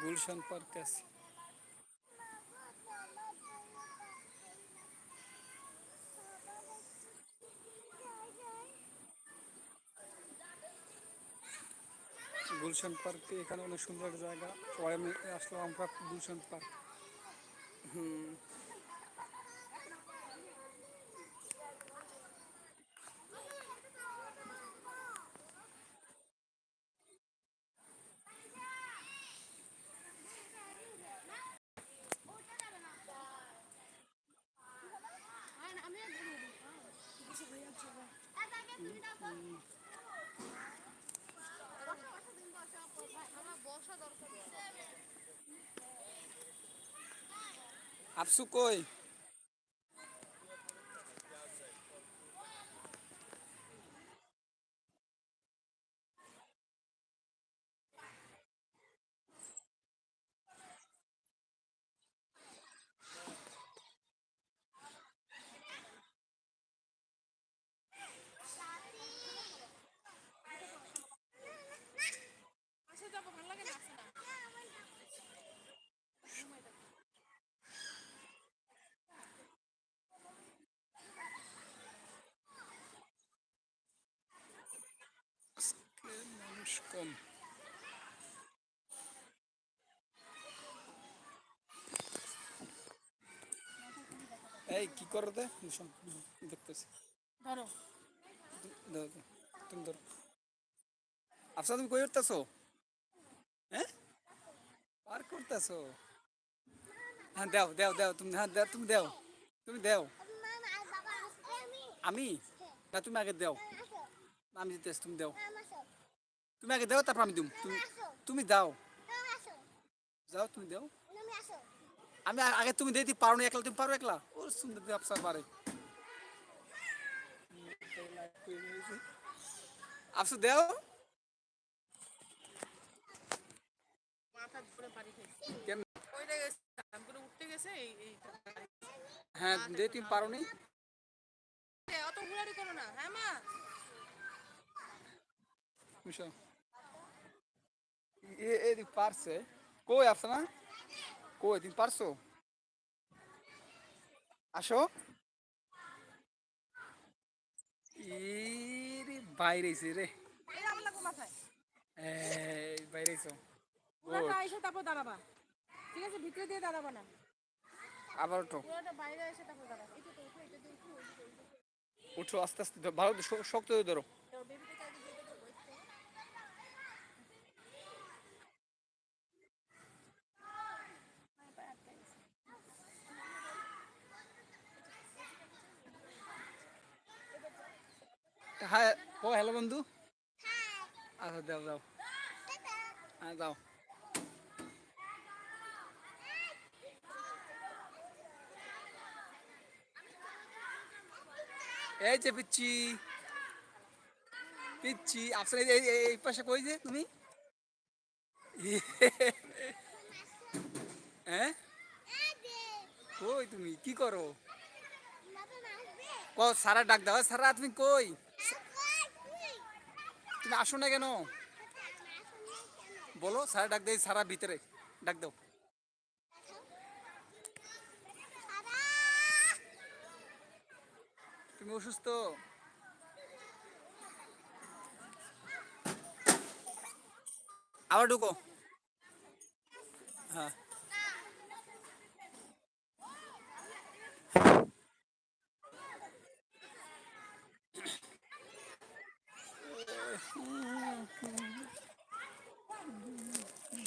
গুলশান পার্কে আছি গুলশান পার্কে এখানে অনেক সুন্দর একটা জায়গা সবাই মিলে আসলাম আমরা গুলশান পার্ক হুম আপসু কই? মানুষ কম। এই কি করো দে ভূষণ, দেখতেছি। ধরো। তুমি ধরো। আফসা তুমি কই উঠতেছো? হ্যাঁ? পার করতেছো? হ্যাঁ দাও দাও দাও তুমি হ্যাঁ দাও তুমি দাও তুমি দাও। আমি না তুমি আগে দাও। আমি দিতেছি তুমি দাও তুমি আগে দাও তারপর আমি দিম তুমি তুমি দাও যাও তুমি দাও আমি আগে তুমি দিতে পারো না একলা তুমি পারো একলা ও সুন্দর দিয়ে আফসার পারে আফসু দেও হ্যাঁ দে তুমি পারো নি অত ঘুরারি করো না হ্যাঁ মা মিশো। এ এদিক পারছে। কই আফসা না? কই তুমি পারছ? আসো। ইরে বাইরেছে রে। এই পুরোটা এসে তারপর দাঁড়াবা। ঠিক আছে ভিতরে দিয়ে দাঁড়াবা না। আবার ওঠো পুরোটা বাইরে এসে তারপর দাঁড়াবা। উঠো আস্তে আস্তে ভালো শক্ত ধরো। হ্যাঁ ও হ্যালো বন্ধু। আচ্ছা দাও দাও। হ্যাঁ দাও। এই যে পিচ্ছি পিচ্ছি আপনার এই- এই পাশে কই যে তুমি? হ্যাঁ? কই তুমি? কি করো? ক সারা ডাক দাও। সারা, তুমি কই? তুমি আসো না কেন? বলো সারা ডাক দেয় সারা ভিতরে। ডাক দাও। তুমি অসুস্থ? আবার ঢুকো। হ্যাঁ। 嗯嗯